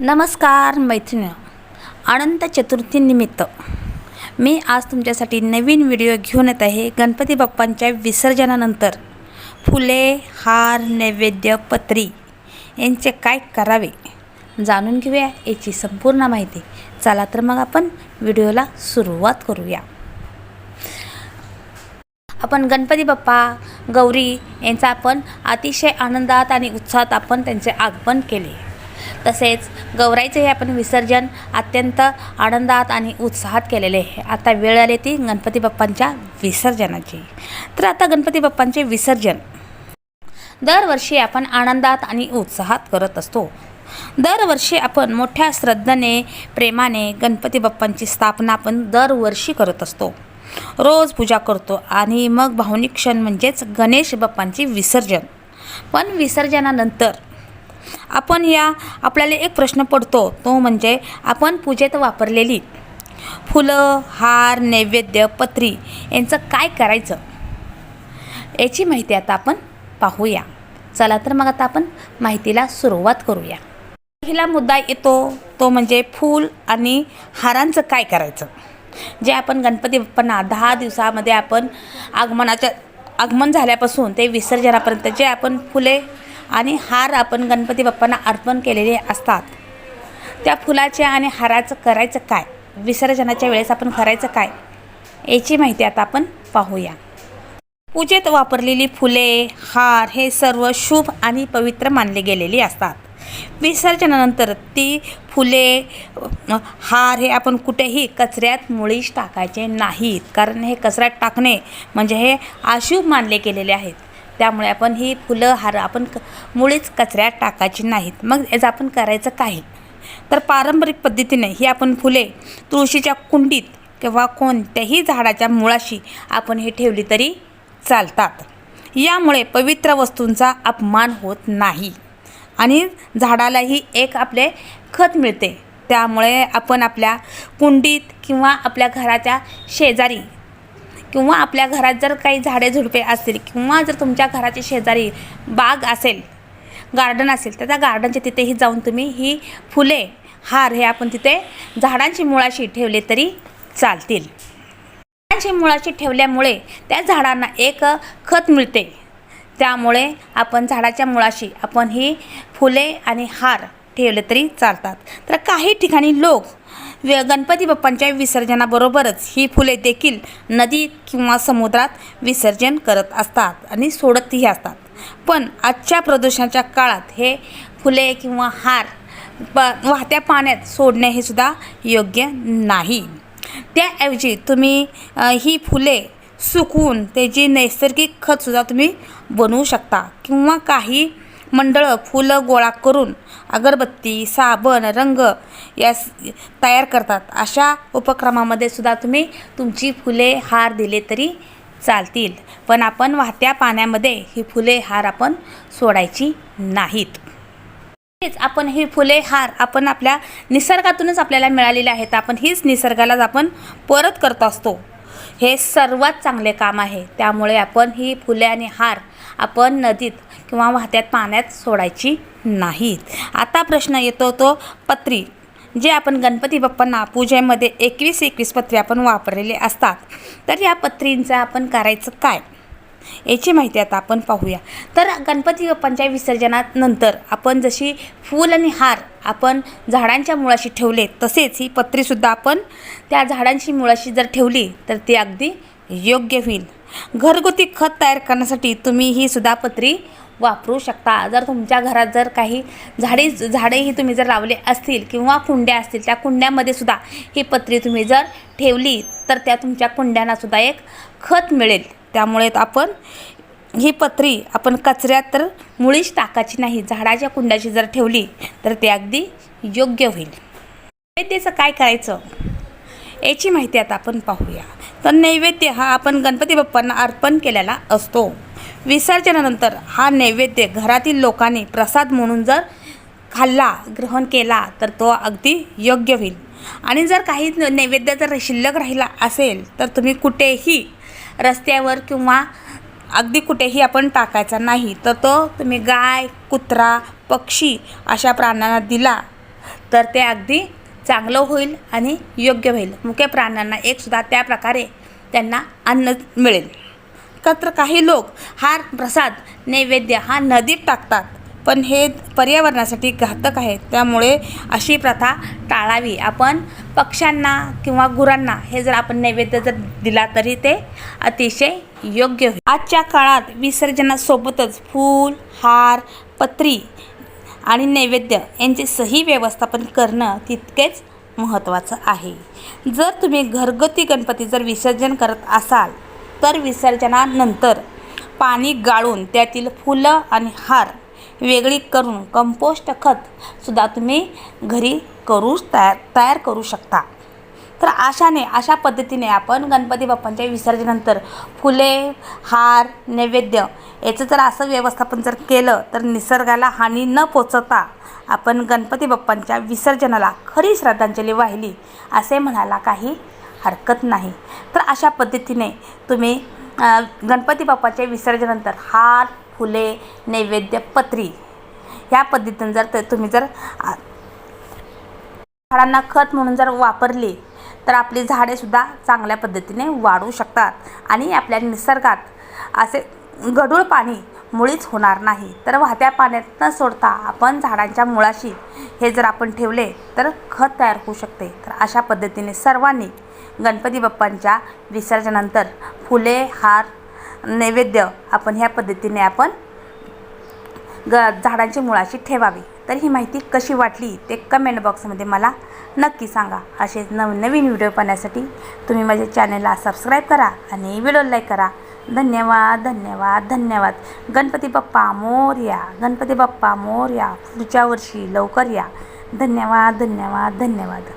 नमस्कार मैत्रिणी अनंत चतुर्थीनिमित्त मी आज तुमच्यासाठी नवीन व्हिडिओ घेऊन येत आहे गणपती बाप्पांच्या विसर्जनानंतर. फुले हार नैवेद्य पत्री यांचे काय करावे जाणून घेऊया याची संपूर्ण माहिती. चला तर मग आपण व्हिडिओला सुरुवात करूया. आपण गणपती बाप्पा गौरी यांचा आपण अतिशय आनंदात आणि उत्साहात आपण त्यांचे आगमन केले. तसेच गौराईचे हे आपण विसर्जन अत्यंत आनंदात आणि उत्साहात केलेले आहे. आता वेळ आली ती गणपती बाप्पांच्या विसर्जनाची. तर आता गणपती बाप्पांचे विसर्जन. दरवर्षी आपण आनंदात आणि उत्साहात करत असतो. दरवर्षी आपण मोठ्या श्रद्धेने प्रेमाने गणपती बाप्पांची स्थापना आपण दरवर्षी करत असतो. रोज पूजा करतो आणि मग भावनिक क्षण म्हणजेच गणेश बाप्पांचे विसर्जन. पण विसर्जनानंतर आपण या आपल्याला एक प्रश्न पडतो तो म्हणजे आपण पूजेत वापरलेली फुलं हार नैवेद्य पत्री यांचं काय करायचं? याची माहिती आता आपण पाहूया. चला तर मग आता आपण माहितीला सुरुवात करूया. पहिला मुद्दा येतो तो म्हणजे फूल आणि हारांचं काय करायचं? जे आपण गणपती बाप्पांना दहा दिवसामध्ये आपण आगमनाच्या आगमन झाल्यापासून ते विसर्जनापर्यंत जे आपण फुले आणि हार आपण गणपती बाप्पांना अर्पण केलेले असतात. त्या फुलाच्या आणि हाराचं करायचं काय? विसर्जनाच्या वेळेस आपण करायचं काय? याची माहिती आता आपण पाहूया. पूजेत वापरलेली फुले हार हे सर्व शुभ आणि पवित्र मानले गेलेली असतात. विसर्जनानंतर ती फुले हार हे आपण कुठेही कचऱ्यात मुळीच टाकायचे नाहीत. कारण हे कचऱ्यात टाकणे म्हणजे हे अशुभ मानले गेलेले आहेत. त्यामुळे आपण ही फुलं हार आपण क मुळीच कचऱ्यात टाकायची नाहीत. मग याचं आपण करायचं काय? तर पारंपरिक पद्धतीने ही आपण फुले तुळशीच्या कुंडीत किंवा कोणत्याही झाडाच्या मुळाशी आपण हे ठेवली तरी चालतात. यामुळे पवित्र वस्तूंचा अपमान होत नाही आणि झाडालाही एक आपले खत मिळते. त्यामुळे आपण आपल्या कुंडीत किंवा आपल्या घराच्या शेजारी किंवा आपल्या घरात जर काही झाडे झुडपे असतील किंवा जर तुमच्या घराच्या शेजारी बाग असेल गार्डन असेल तर त्या गार्डनच्या तिथेही जाऊन तुम्ही ही फुले हार हे आपण तिथे झाडांची मुळाशी ठेवले तरी चालतील. झाडांची मुळाशी ठेवल्यामुळे त्या झाडांना एक खत मिळते. त्यामुळे आपण झाडाच्या मुळाशी आपण ही फुले आणि हार ठेवले तरी चालतात. तर काही ठिकाणी लोक व गणपती बाप्पांच्या विसर्जनाबरोबरच ही फुले देखील नदीत किंवा समुद्रात विसर्जन करत असतात आणि सोडतही असतात. पण आजच्या प्रदूषणाच्या काळात हे फुले किंवा हार प वाहत्या पाण्यात सोडणे हे सुद्धा योग्य नाही. त्याऐवजी तुम्ही ही फुले सुकवून त्याची नैसर्गिक खतसुद्धा तुम्ही बनवू शकता किंवा काही मंडळं फुलं गोळा करून अगरबत्ती साबण रंग यास तयार करतात. अशा उपक्रमामध्ये सुद्धा तुम्ही तुमची फुले हार दिले तरी चालतील. पण आपण वाहत्या पाण्यामध्ये ही फुले हार आपण सोडायची नाहीत. हेच आपण ही फुले हार आपण आपल्या निसर्गातूनच आपल्याला मिळालेले आहेत. आपण हीच निसर्गालाच आपण परत करत असतो. हे सर्वात चांगले काम आहे. त्यामुळे आपण ही फुले आणि हार आपण नदीत किंवा वाहत्यात पाण्यात सोडायची नाहीत. आता प्रश्न येतो तो पत्री जे आपण गणपती बाप्पांना पूजेमध्ये एकवीस एकवीस पत्री आपण वापरलेले असतात तर या पत्रींचं आपण करायचं काय? याची माहिती आता आपण पाहूया. तर गणपती बाप्पांच्या विसर्जनात नंतर आपण जशी फूल आणि हार आपण झाडांच्या मुळाशी ठेवले तसेच ही पत्रीसुद्धा आपण त्या झाडांची मुळाशी जर ठेवली तर ती अगदी योग्य होईल. घरगुती खत तयार करण्यासाठी तुम्ही ही सुद्धा पत्री वापरू शकता. जर तुमच्या घरात जर काही झाडे झाडेही तुम्ही जर लावले असतील किंवा कुंड्या असतील त्या कुंड्यामध्ये सुद्धा ही पत्री तुम्ही जर ठेवली तर त्या तुमच्या कुंड्यांना सुद्धा एक खत मिळेल. त्यामुळे आपण ही पत्री आपण कचऱ्यात तर मुळीच टाकायची नाही. झाडाच्या कुंड्याची जर ठेवली तर ते अगदी योग्य होईल. नैवेद्याचं काय करायचं? याची माहिती आता आपण पाहूया. तर नैवेद्य हा आपण गणपती बाप्पांना अर्पण केलेला असतो. विसर्जनानंतर हा नैवेद्य घरातील लोकांनी प्रसाद म्हणून जर खाल्ला ग्रहण केला तर तो अगदी योग्य होईल. आणि जर काही नैवेद्य जर शिल्लक राहिला असेल तर तुम्ही कुठेही रस्त्यावर किंवा अगदी कुठेही आपण टाकायचा नाही तर तो तुम्ही गाय कुत्रा पक्षी अशा प्राण्यांना दिला तर ते अगदी चांगलं होईल आणि योग्य होईल. मुख्य प्राण्यांना एकसुद्धा त्या प्रकारे त्यांना अन्न मिळेल. एकत्र काही लोक हा प्रसाद नैवेद्य हा नदीत टाकतात. पण हे पर्यावरणासाठी घातक आहे. त्यामुळे अशी प्रथा टाळावी. आपण पक्ष्यांना किंवा गुरांना हे जर आपण नैवेद्य जर दिला तरी ते अतिशय योग्य होईल. आजच्या काळात विसर्जनासोबतच फूल हार पत्री आणि नैवेद्य यांचे सही व्यवस्थापन करणं तितकेच महत्त्वाचं आहे. जर तुम्ही घरगुती गणपती जर विसर्जन करत असाल तर विसर्जनानंतर पाणी गाळून त्यातील फुलं आणि हार वेगळी करून कंपोस्ट खतसुद्धा तुम्ही घरी करू तयार तयार करू शकता. तर अशाने अशा पद्धतीने आपण गणपती बाप्पांच्या विसर्जनानंतर फुले हार नैवेद्य याचं जर असं व्यवस्थापन जर केलं तर निसर्गाला हानी न पोचवता आपण गणपती बाप्पांच्या विसर्जनाला खरी श्रद्धांजली वाहिली असे म्हणायला काही हरकत नाही. तर अशा पद्धतीने तुम्ही गणपती बाप्पाच्या विसर्जनानंतर हार फुले नैवेद्य पत्री ह्या पद्धतीने जर तर तुम्ही जर आ, झाडांना खत म्हणून जर वापरली तर आपली झाडेसुद्धा चांगल्या पद्धतीने वाढू शकतात आणि आपल्या निसर्गात असे गढूळ पाणी मुळीच होणार नाही. तर वाहत्या पाण्यात न सोडता आपण झाडांच्या मुळाशी हे जर आपण ठेवले तर खत तयार होऊ शकते. तर अशा पद्धतीने सर्वांनी गणपती बाप्पांच्या विसर्जनानंतर फुले हार नैवेद्य आपण ह्या पद्धतीने आपण ग झाडांची मुळाशी ठेवावी. तर ही माहिती कशी वाटली ते कमेंट बॉक्समध्ये मला नक्की सांगा. असे नवनवीन व्हिडिओ पाहण्यासाठी तुम्ही माझ्या चॅनलला सबस्क्राईब करा आणि व्हिडिओ लाईक करा. धन्यवाद धन्यवाद धन्यवाद. गणपती बाप्पा मोरया गणपती बाप्पा मोरया पुढच्या वर्षी लवकर या. धन्यवाद धन्यवाद धन्यवाद.